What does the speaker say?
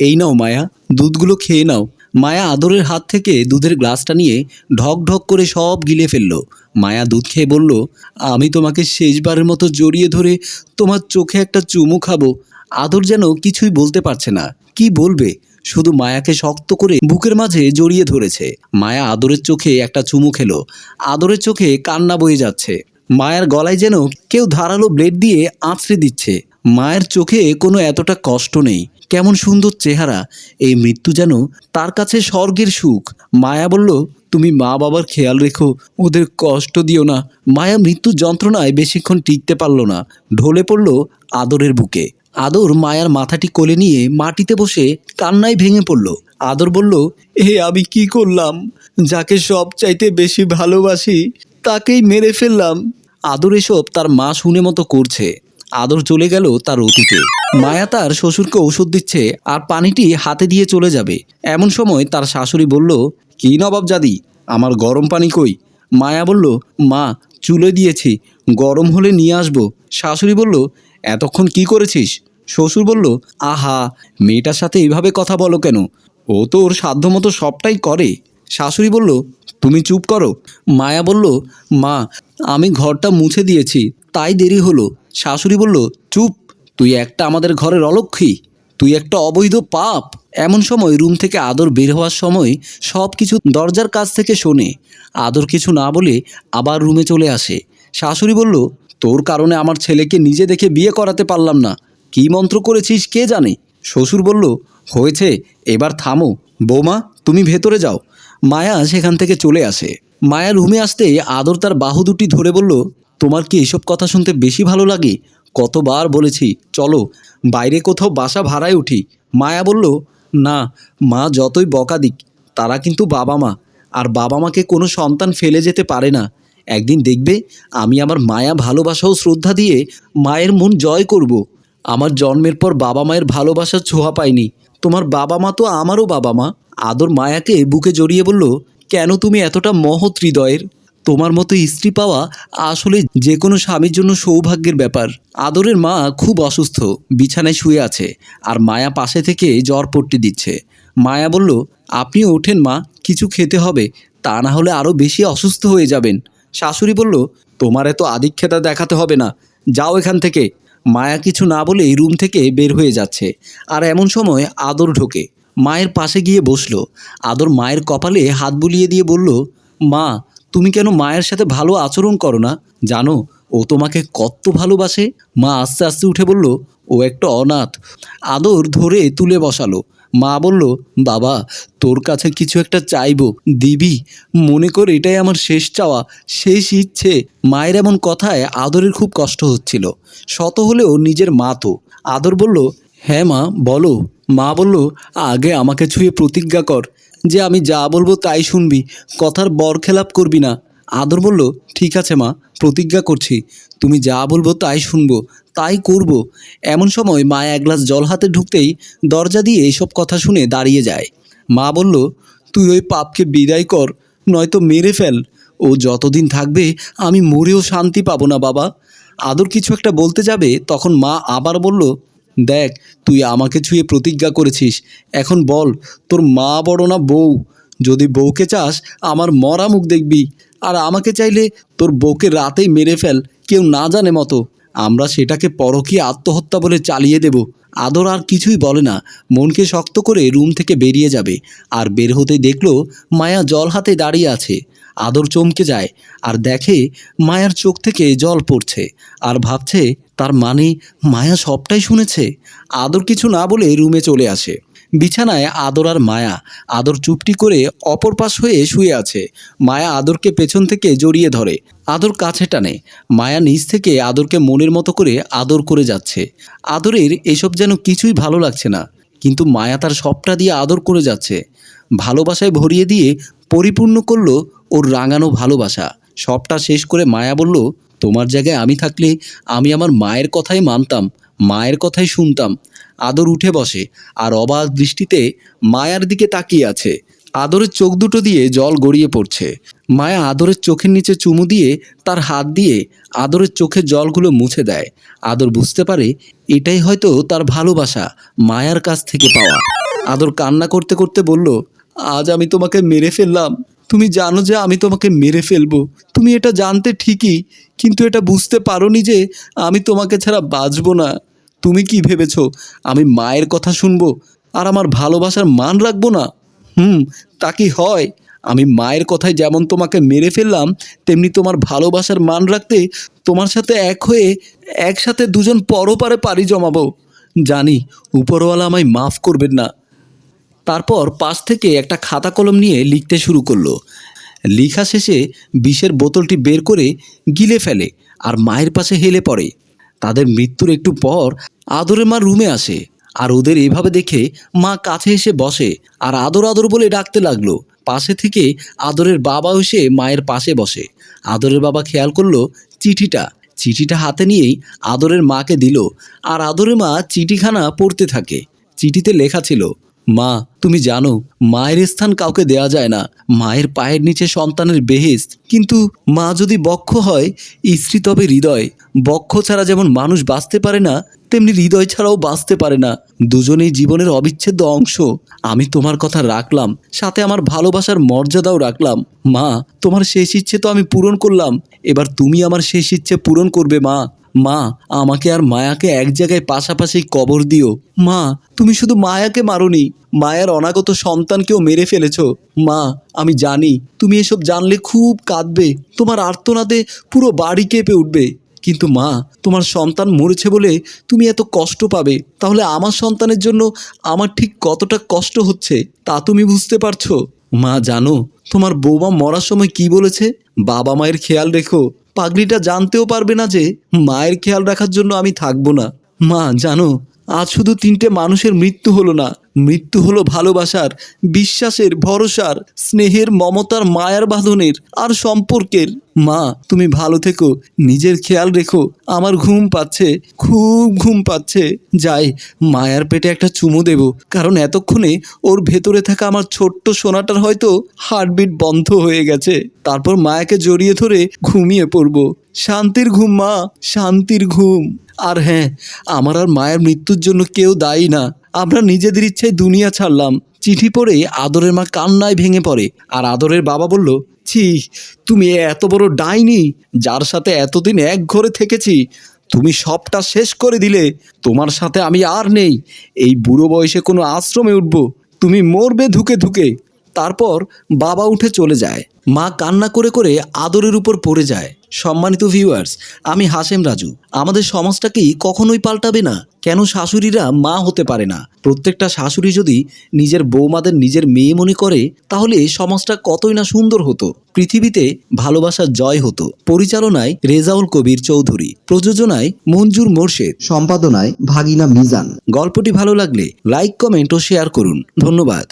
এই নাও, মায়া, দুধগুলো খেয়ে নাও। মায়া আদরের হাত থেকে দুধের গ্লাসটা নিয়ে ঢক ঢক করে সব গিলে ফেলল। মায়া দুধ খেয়ে বলল, আমি তোমাকে শেষবারের মতো জড়িয়ে ধরে তোমার চোখে একটা চুমু খাব। আদর যেন কিছুই বলতে পারছে না। কি বলবে? শুধু মায়াকে শক্ত করে বুকের মাঝে জড়িয়ে ধরেছে। মায়া আদরের চোখে একটা চুমু খেলো। আদরের চোখে কান্না বয়ে যাচ্ছে। মায়ের গলায় যেন কেউ ধারালো ব্লেড দিয়ে আঁচড়ে দিচ্ছে। মায়ের চোখে কোনো এতটা কষ্ট নেই। কেমন সুন্দর চেহারা, এই মৃত্যু যেন তার কাছে স্বর্গের সুখ। মায়া বলল, তুমি মা বাবার খেয়াল রেখো, ওদের কষ্ট দিও না। মায়া মৃত্যুর যন্ত্রণায় বেশিক্ষণ টিকতে পারল না। ঢলে পড়ল আদরের বুকে। আদর মায়ার মাথাটি কোলে নিয়ে মাটিতে বসে কান্নায় ভেঙে পড়ল। আদর বলল হে আমি কি করলাম? যাকে সব চাইতে বেশি ভালোবাসি, তাকেই মেরে ফেললাম। আদর এসব তার মা শুনে মতো করছে। আদর চলে গেল তার অতীতে। মায়া তার শ্বশুরকে ওষুধ দিচ্ছে আর পানিটি হাতে দিয়ে চলে যাবে। এমন সময় তার শাশুড়ি বলল, কি নবাব জাদি, আমার গরম পানি কই? মায়া বলল, মা, চুলে দিয়েছি, গরম হলে নিয়ে আসব। শাশুড়ি বলল, এতক্ষণ কি করেছিস? শ্বশুর বলল, আহা, মেয়েটার সাথে এইভাবে কথা বলো কেন? ও তো ওর সাধ্যমতো সবটাই করে। শাশুড়ি বলল, তুমি চুপ করো। মায়া বলল, মা, আমি ঘরটা মুছে দিয়েছি, তাই দেরি হলো। শাশুড়ি বলল, চুপ, তুই একটা আমাদের ঘরের অলক্ষী, তুই একটা অবৈধ পাপ। এমন সময় রুম থেকে আদর বের হওয়ার সময় সব কিছু দরজার কাছ থেকে শোনে। আদর কিছু না বলে আবার রুমে চলে আসে। শাশুড়ি বলল, তোর কারণে আমার ছেলেকে নিজে দেখে বিয়ে করাতে পারলাম না। কী মন্ত্র করেছিস কে জানে? শ্বশুর বলল, হয়েছে, এবার থামো। বৌমা, তুমি ভেতরে যাও। মায়া সেখান থেকে চলে আসে। মায়া রুমে আসতে আদর তার বাহু দুটি ধরে বলল তোমার কি এসব কথা শুনতে বেশি ভালো লাগে? কতবার বলেছি, চলো, বাইরে কোথাও বাসা ভাড়ায় উঠি। মায়া বলল, না, মা যতই বকা দিক, তারা কিন্তু বাবা মা। আর বাবা মাকে কোনো সন্তান ফেলে যেতে পারে না। একদিন দেখবে, আমি আমার মায়া ভালোবাসা ও শ্রদ্ধা দিয়ে মায়ের মন জয় করব। আমার জন্মের পর বাবা মায়ের ভালোবাসার ছোঁয়া পাইনি। তোমার বাবা মা তো আমারও বাবা মা। আদর মায়াকে বুকে জড়িয়ে বলল, কেন তুমি এতটা মহৎ হৃদয়ের? তোমার মতো স্ত্রী পাওয়া আসলে যে কোনো স্বামীর জন্য সৌভাগ্যের ব্যাপার। আদরের মা খুব অসুস্থ, বিছানায় শুয়ে আছে আর মায়া পাশে থেকে জ্বর পট্টি দিচ্ছে। মায়া বলল, আপনিও ওঠেন মা, কিছু খেতে হবে, তা না হলে আরও বেশি অসুস্থ হয়ে যাবেন। শাশুড়ি বলল, তোমার এত আদিক্ষেতা দেখাতে হবে না, যাও এখান থেকে। মায়া কিছু না বলেই রুম থেকে বের হয়ে যাচ্ছে আর এমন সময় আদর ঢোকে। মায়ের পাশে গিয়ে বসল। আদর মায়ের কপালে হাত বুলিয়ে দিয়ে বলল, মা তুমি কেন মায়ের সাথে ভালো আচরণ করো না? জানো, ও তোমাকে কত ভালোবাসে? মা আস্তে আস্তে উঠে বলল, ও একটা অনাথ। আদর ধরে তুলে বসালো। মা বলল, বাবা, তোর কাছে কিছু একটা চাইব, দিবি। মনে কর এটাই আমার শেষ চাওয়া, শেষ ইচ্ছে। মায়ের এমন কথায় আদরের খুব কষ্ট হচ্ছিল। শত হলেও নিজের মা তো। আদর বলল হ্যাঁ মা, বলো। মা বলল, আগে আমাকে ছুঁয়ে প্রতিজ্ঞা কর। যে আমি যা বলব তাই শুনবি, কথার বরখেলাপ করবি না। আদর বলল, ঠিক আছে মা, প্রতিজ্ঞা করছি। তুমি যা বলব তাই শুনব, তাই করব। এমন সময় মা এক গ্লাস জল হাতে ঢুকতেই দরজা দিয়ে এসব কথা শুনে দাঁড়িয়ে যায়। মা বলল, তুই ওই পাপকে বিদায় কর, নয়তো মেরে ফেল। ও যতদিন থাকবে, আমি মরেও শান্তি পাবো না বাবা। আদর কিছু একটা বলতে যাবে, তখন মা আবার বলল দেখ, তুই আমাকে ছুঁয়ে প্রতিজ্ঞা করেছিস। এখন বল, তোর মা বড় না বউ? যদি বউকে চাস, আমার মরা মুখ দেখবি। আর আমাকে চাইলে তোর বউকে রাতেই মেরে ফেল, কেউ না জানে মতো। আমরা সেটাকে পরকীয় আত্মহত্যা বলে চালিয়ে দেব। আদর আর কিছুই বলে না। মনকে শক্ত করে রুম থেকে বেরিয়ে যাবে। আর বের হতে দেখল মায়া জল হাতে দাঁড়িয়ে আছে। আদর চমকে যায় আর দেখে মায়ার চোখ থেকে জল পড়ছে আর ভাবছে তার মানে মায়া সবটাই শুনেছে। আদর কিছু না বলে রুমে চলে আসে। বিছানায় আদর আর মায়া। আদর চুপটি করে অপর পাশ হয়ে শুয়ে আছে। মায়া আদরকে পেছন থেকে জড়িয়ে ধরে। আদর কাছে টানে। মায়া নিজ থেকে আদরকে মনের মতো করে আদর করে যাচ্ছে। আদরের এসব যেন কিছুই ভালো লাগছে না। কিন্তু মায়া তার সবটা দিয়ে আদর করে যাচ্ছে। ভালোবাসায় ভরিয়ে দিয়ে পরিপূর্ণ করল ওর রাঙানো ভালোবাসা। সবটা শেষ করে মায়া বলল, তোমার জায়গায় আমি থাকলে আমি আমার মায়ের কথাই মানতাম, মায়ের কথাই শুনতাম। আদর উঠে বসে, আর অবাক দৃষ্টিতে মায়ার দিকে তাকিয়ে আছে। আদরের চোখ দুটো দিয়ে জল গড়িয়ে পড়ছে। মায়া আদরের চোখের নিচে চুমু দিয়ে তার হাত দিয়ে আদরের চোখের জলগুলো মুছে দেয়। আদর বুঝতে পারে এটাই হয়তো তার ভালোবাসা, মায়ার কাছ থেকে পাওয়া। আদর কান্না করতে করতে বলল, আজ আমি তোমাকে মেরে ফেললাম। তুমি জানো যে আমি তোমাকে মেরে ফেলব। তুমি এটা জানতে ঠিকই, কিন্তু এটা বুঝতে পারোনি যে আমি তোমাকে ছাড়া বাঁচবো না। তুমি কি ভেবেছো, আমি মায়ের কথা শুনব আর আমার ভালোবাসার মান রাখব না? হুম, তা কি হয়? আমি মায়ের কথায় যেমন তোমাকে মেরে ফেললাম, তেমনি তোমার ভালোবাসার মান রাখতে তোমার সাথে এক হয়ে একসাথে দুজন পরপারে পাড়ি জমাবো। জানি, উপরওয়ালা আমায় মাফ করবেন না। তারপর পাশ থেকে একটা খাতা কলম নিয়ে লিখতে শুরু করল। লেখা শেষে বিষের বোতলটি বের করে গিলে ফেলে আর মায়ের পাশে হেলে পড়ে। তাদের মৃত্যুর একটু পর আদরের মা রুমে আসে আর ওদের এভাবে দেখে মা কাছে এসে বসে আর আদর আদর বলে ডাকতে লাগল। পাশে থেকে আদরের বাবা এসে মায়ের পাশে বসে। আদরের বাবা খেয়াল করল চিঠিটা। চিঠিটা হাতে নিয়েই আদরের মাকে দিল আর আদরের মা চিঠিখানা পড়তে থাকে। চিঠিতে লেখা ছিল মা, তুমি জানো, মায়ের স্থান কাউকে দেয়া যায় না। মায়ের পায়ের নিচে সন্তানের বেহেস্ত কিন্তু মা যদি বক্ষ হয়, স্ত্রী তবে হৃদয়। বক্ষ ছাড়া যেমন মানুষ বাঁচতে পারে না, তেমনি হৃদয় ছাড়াও বাঁচতে পারে না। দুজনেই জীবনের অবিচ্ছেদ্য অংশ। আমি তোমার কথা রাখলাম, সাথে আমার ভালোবাসার মর্যাদাও রাখলাম। মা, তোমার শেষ ইচ্ছে তো আমি পূরণ করলাম। এবার তুমি আমার শেষ ইচ্ছে পূরণ করবে, মা। মা, আমাকে আর মায়াকে এক জায়গায় পাশাপাশি কবর দিও। মা, তুমি শুধু মায়াকে মারোনি। মায়ের অনাগত সন্তানকেও মেরে ফেলেছ। মা, আমি জানি তুমি এসব জানলে খুব কাঁদবে। তোমার আর্তনাদে পুরো বাড়ি কেঁপে উঠবে। কিন্তু মা, তোমার সন্তান মরেছে বলে তুমি এত কষ্ট পাবে। তাহলে আমার সন্তানের জন্য আমার ঠিক কতটা কষ্ট হচ্ছে, তা তুমি বুঝতে পারছ? মা, জানো, তোমার বৌমা মরার সময় কি বলেছে? বাবা মায়ের খেয়াল রেখো। পাগড়িটা জানতেও পারবে না যে মায়ের খেয়াল রাখার জন্য আমি থাকব না। মা জানো আজ শুধু তিনটে মানুষের মৃত্যু হলো না, মৃত্যু হলো ভালোবাসার, বিশ্বাসের, ভরসার, স্নেহের, মমতার, মায়ার বাঁধনের আর সম্পর্কের। মা, তুমি ভালো থেকো, নিজের খেয়াল রেখো, আমার ঘুম পাচ্ছে, খুব ঘুম পাচ্ছে। যাই, মায়ার পেটে একটা চুমু দেব, কারণ এতক্ষণে ওর ভেতরে থাকা আমার ছোট্ট সোনাটার হয়তো হার্টবিট বন্ধ হয়ে গেছে। তারপর মায়াকে জড়িয়ে ধরে ঘুমিয়ে পড়ব। শান্তির ঘুম, মা, শান্তির ঘুম। আর হ্যাঁ আমার আর মায়ের মৃত্যুর জন্য কেউ দায়ী না। আমরা নিজেদের ইচ্ছায় দুনিয়া ছাড়লাম। চিঠি পড়ে আদরের মা কান্নায় ভেঙে পড়ে। আর আদরের বাবা বলল, ছি, তুমি এত বড় ডাইনি, যার সাথে এতদিন এক ঘরে থেকেছি। তুমি সবটা শেষ করে দিলে। তোমার সাথে আমি আর নেই। এই বুড়ো বয়সে কোনো আশ্রমে উঠব। তুমি মরবে ধুকে ধুকে। তারপর বাবা উঠে চলে যায়। মা কান্না করে করে আদরের উপর পড়ে যায়। সম্মানিত ভিউয়ার্স আমি হাসেম রাজু। আমাদের সমাজটা কি কখনোই পাল্টাবে না? কেন শাশুড়িরা মা হতে পারে না? প্রত্যেকটা শাশুড়ি যদি নিজের বৌমাদের নিজের মেয়ে মনে করে, তাহলে সমাজটা কতই না সুন্দর হতো? পৃথিবীতে ভালোবাসার জয় হতো। পরিচালনায় রেজাউল কবির চৌধুরী, প্রযোজনায় মঞ্জুর মোর্শেদ, সম্পাদনায় ভাগিনা মিজান। গল্পটি ভালো লাগলে লাইক কমেন্ট ও শেয়ার করুন। ধন্যবাদ।